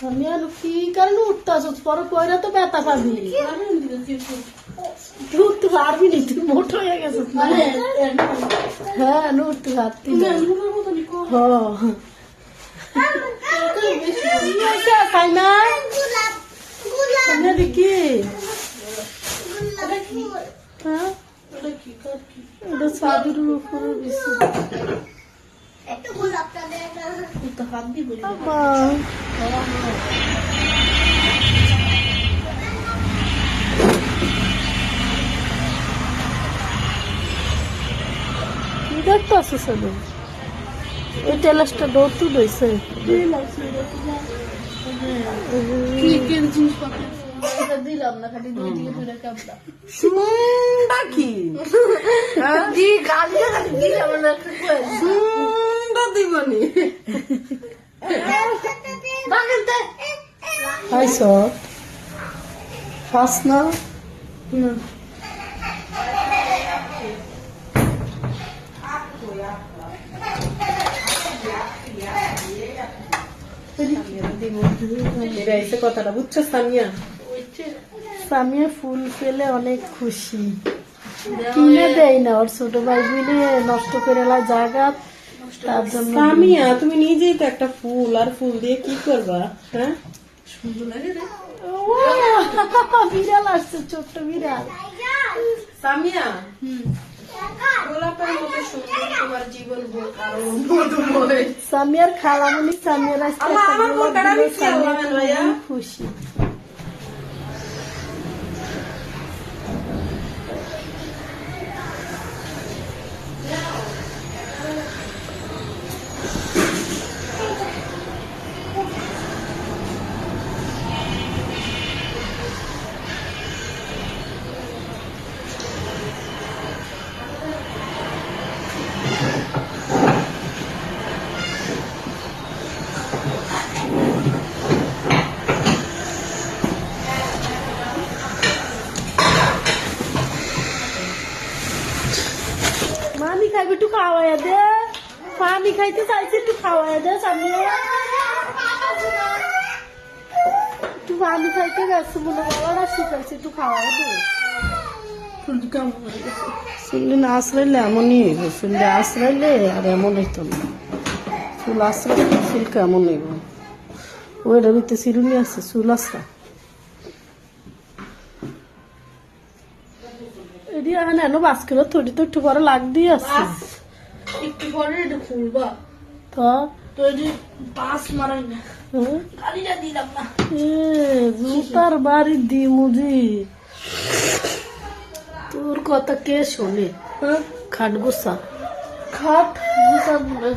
আমি কি কারণে উঠতাছ পরে পয়রা তো ব্যথা পাবি। তুই উঠতে পারবি নি তুই মোট হয়ে গেছিস না? হ্যাঁ আমি উঠতে পারতি দেখি। হ্যাঁ? এটা চাদুর উপরে বেশি। কি দেখতে আছে সেদিন এই টেলাসটা দৌড় তুই লইছে দিলাম না খালি দুই দিকে দুইটা কাপড় সুন্দর কি? দি গালি খালি দিলাম না সুন্দর দিবনি। বাগানতে হাই সব ফাস না। এটা এসে কথাটা বুঝছ সামিয়া? সামিয়া ফুল পেলে অনেক খুশি। কিনে দেয় না ওর ছোট ভাই মিলে নষ্ট করে লা জায়গা। তার জন্য সামিয়া তুমি নিজেই তো একটা ফুল আর ফুল দিয়ে কি করবা? হ্যাঁ? বিড়াল আসছে ছোট্ট বিড়াল। সামিয়া গোলাপের মতো সুন্দর তোমার জীবন হোক আরও মধুময় সামিয়ার খালামুনি সামিয়ার আমার খুশি। মামি খাইবে, একটু খাওয়াই দে। মামি খাইতে চাইছে, একটু খাওয়াই দে সামিয়া একটু মামি খাইতে গেছে মনে গলাটা শুকাইছে একটু খাওয়াই দে। চুল্লি না আশ্রাইলে এমনই হইব চুল্লি আশ্রাইলে আর এমন হইতো না। চুল আশ্রাইলে চুল কেমন হইব? ওইটার ভিতরে চিরুনি আছে, চুল আশ্রা এখন এনো বাস্কেট থরি তো একটু বড় লাগ দিয়ে আছে একটু পরে এটা খুলবা। তো? জুতার বাড়ি দি মুজি তোর কথা কে শোনে? হ্যাঁ? খাট গোসা খাট? বলে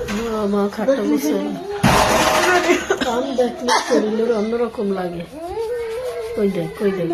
মা খাটটা গোসা কাম দেখলে শরীরের অন্যরকম লাগে। কই দেখ কই দেখ।